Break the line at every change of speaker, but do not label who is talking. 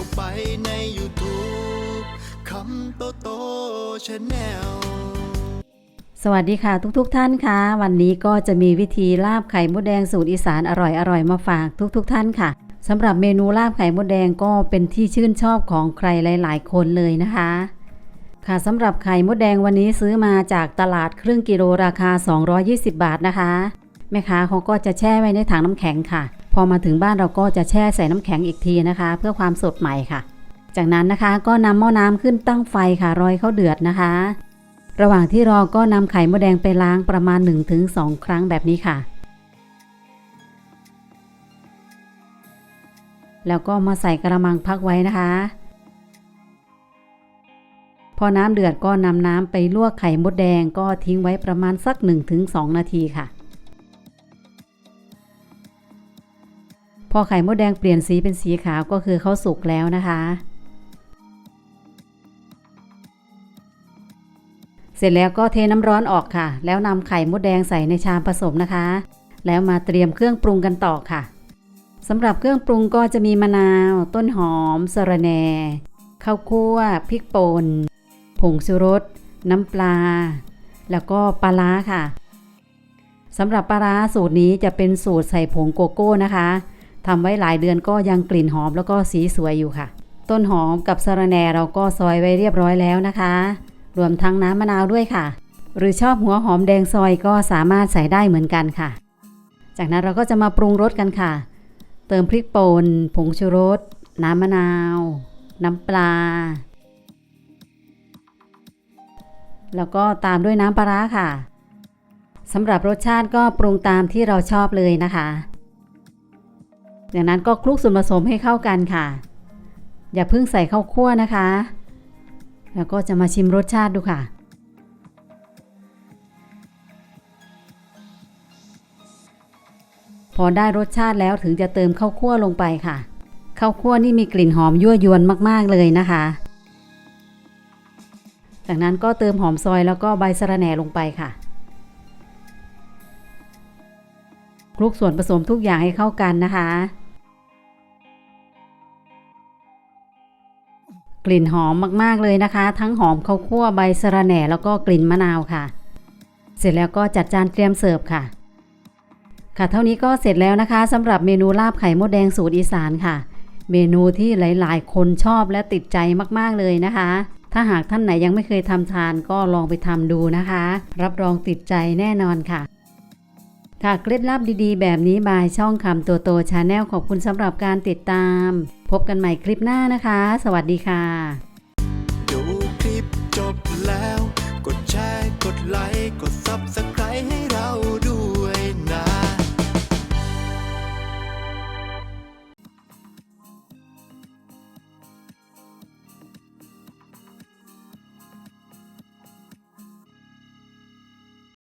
าไปใน YouTube คำโตโตชาแนล
สวัสดีค่ะทุกๆทท่านค่ะ วันนี้ก็จะมีวิธีลาบไข่มดแดงสูตรอีสานอร่อยๆ มาฝากทุกๆทท่านค่ะสำหรับเมนูลาบไข่มดแดงก็เป็นที่ชื่นชอบของใครหลาย ๆ คนเลยนะคะ ค่ะสำหรับไข่มดแดงวันนี้ซื้อมาจากตลาดครึ่งกิโลราคา 220 บาทนะคะ แม่ค้าเขาก็จะแช่ไว้ในถังน้ำแข็งค่ะ พอมาถึงบ้านเราก็จะแช่ใส่น้ำแข็งอีกทีนะคะ เพื่อความสดใหม่ค่ะ จากนั้นนะคะก็นำหม้อน้ำขึ้นตั้งไฟค่ะรอยเข้าเดือดนะคะ ระหว่างที่รอก็นำไข่มดแดงไปล้างประมาณ 1-2 ครั้งแบบนี้ค่ะ แล้วก็มาใส่กระมังพักไว้นะคะ พอน้ำเดือดก็นำน้ำไปลวกไข่มดแดงก็ทิ้งไว้ประมาณสัก 1-2 นาทีค่ะ พอไข่มดแดงเปลี่ยนสีเป็นสีขาวก็คือเขาสุกแล้วนะคะ เสร็จแล้วก็เทน้ำร้อนออกค่ะ แล้วนำไข่มดแดงใส่ในชามผสมนะคะ แล้วมาเตรียมเครื่องปรุงกันต่อค่ะสำหรับเครื่องปรุงก็จะมีมะนาว ต้นหอมสะระแหน่ข้าวคั่วพริกป่นผงชูรส น้ำปลา แล้วก็ปลาร้าค่ะสำหรับปลาร้าสูตรนี้จะเป็นสูตรใส่ผงโกโก้นะคะ ทำไว้หลายเดือนก็ยังกลิ่นหอมแล้วก็สีสวยอยู่ค่ะ ต้นหอมกับสะระแหน่เราก็ซอยไว้เรียบร้อยแล้วนะคะ รวมทั้งน้ำมะนาวด้วยค่ะ หรือชอบหัวหอมแดงซอยก็สามารถใส่ได้เหมือนกันค่ะ จากนั้นเราก็จะมาปรุงรสกันค่ะ เติมพริกป่นผงชูรส น้ำมะนาว น้ำปลา แล้วก็ตามด้วยน้ำปลาร้าค่ะสำหรับรสชาติก็ปรุงตามที่เราชอบเลยนะคะ จากนั้นก็คลุกส่วนผสมให้เข้ากันค่ะ อย่าเพิ่งใส่ข้าวคั่วนะคะ แล้วก็จะมาชิมรสชาติดูค่ะ พอได้รสชาติแล้วถึงจะเติมข้าวคั่วลงไปค่ะข้าวคั่วนี่มีกลิ่นหอมยั่วยวนมาก ๆ เลยนะคะ จากนั้นก็เติมหอมซอยแล้วก็ใบสะระแหน่ลงไปค่ะ คลุกส่วนผสมทุกอย่างให้เข้ากันนะคะ กลิ่นหอมมากๆเลยนะคะ ทั้งหอมข้าวคั่วใบสะระแหน่แล้วก็กลิ่นมะนาวค่ะ เสร็จแล้วก็จัดจานเตรียมเสิร์ฟค่ะ ค่ะเท่านี้ก็เสร็จแล้วนะคะสำหรับเมนูลาบไข่มดแดงสูตรอีสานค่ะ เมนูที่หลายๆ คนชอบและติดใจมากๆเลยนะคะ ถ้าหากท่านไหนยังไม่เคยทำทานก็ลองไปทำดูนะคะ รับรองติดใจแน่นอนค่ะ ค่ะเคล็ดลับดีๆ แบบนี้บายช่องคำตัวโตชาแนลขอบคุณสำหรับการติดตาม พบกันใหม่คลิปหน้านะคะ สวัสดีค่ะ
ดูคลิปจบแล้ว กดแชร์กดไลค์กด Subscribe